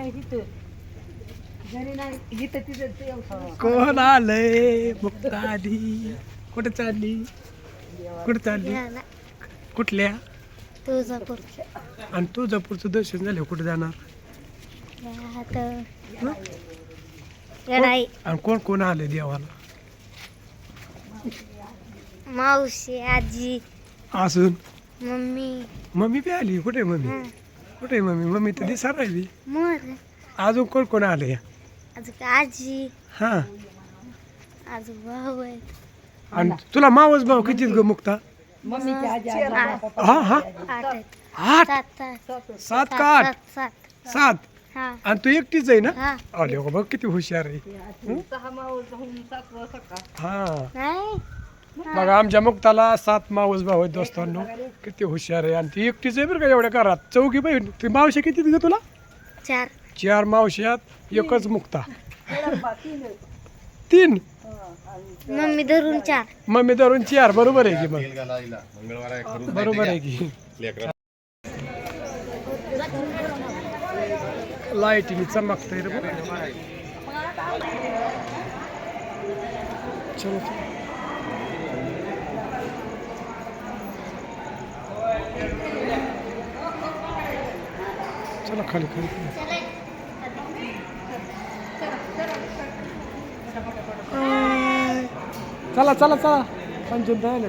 नाही तिथं. घरी नाही इथं तिथं ते औषध. कोण आलंय मुक्ता आली कुठे चालली? कुठे चालली? कुठल्या? तुळजापूर आणि तुळजापूरचं दर्शन झालं कुठे जाणार? हं? आणि कोण कोण आलंय देवाला? मावशी आजी असून मम्मी. मम्मी बी आली? कुठे मम्मी? कुठे मम्मी? मम्मी तर दिसा राहिली. मोर अजून कोण कोण आलंय अजून आजी? हा. अजून भाऊ आहे. आणि तुला मावस भाऊ किती ग मुक्ता? आजी आजी आठ. हा हा. सात सात सात का आठ? सात हा. आणि तू एकटीच आहे ना? हा. अरे हो बघ किती हुशार आहे. हा? नाही. मग आमच्या मुक्ताला सात मावस भाऊ आहेत दोस्तांनो. किती हुशार आहे. आणि ती एकटीच आहे बरं का एवढ्या घरात. चौकी बहीण. ती मावशी किती ग तुला? चार. चार मावश्यात एकच मुक्ता. तीन मम्मी धरून चार. मम्मी धरून चार. बरोबर आहे की मग? बरोबर आहे की. लाईटीने चमकतंय रे बघ. चलो. चला खाली खाली चला चला चला पंचून जायला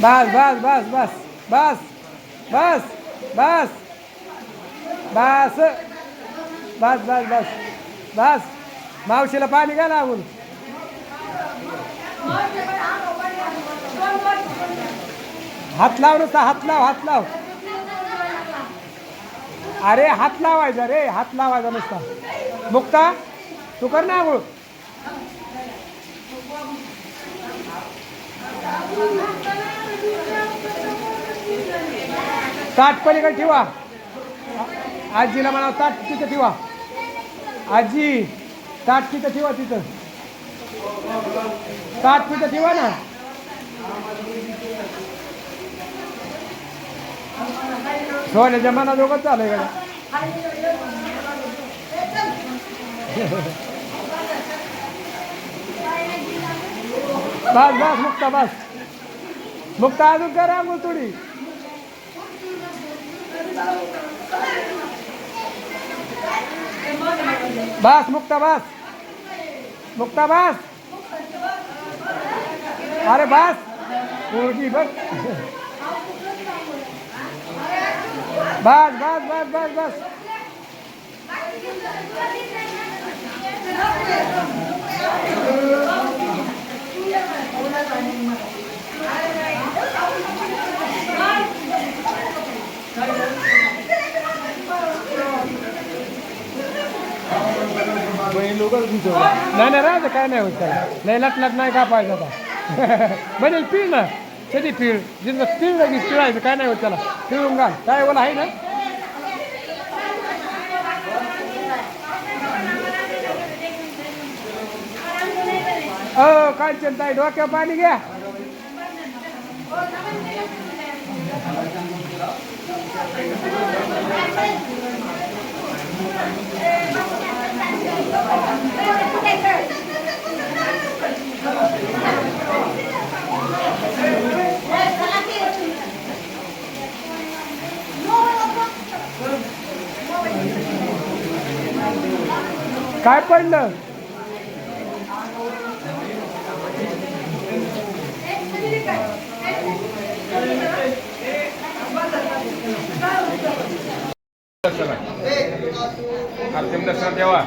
बस बस बस बस बस बस बस बस बस बस बस बस मावशीला पाणी घ्या लागून हात लाव नुसता हात लाव हात लाव अरे हात लावायचा रे हात लावायचा नुसता मुक्ता तू कर ना आंघोळ. ताट पलीकडे ठेवा. आजीला म्हणा ताट तिथं ठेवा. आजी ताट तिथं ठेवा तिथं. ताट तिथं ठेवा ना. सोन्याच्या मना दोघंच चालय का बस बस मुक्ता बस. मुक्ता अजून करा आंघोळ थोडी. बस मुक्ता बस. मुक्ता बस. अरे बस. पोरगी बस. बस बस बस बस बस. नाही नाही राहतं काय नाही होत त्याला. नाही लटलट नाही का पाहिजे आता? बनेल पीळ ना. कधी पीळ? जिथं पीळ लागली पिळायचं काय नाही होत त्याला. पिळून घाल. काय बोला आहे ना? हो कांचनताई डोक्यावर पाणी घ्या काय पडलं अंतिम दर्शन देवा.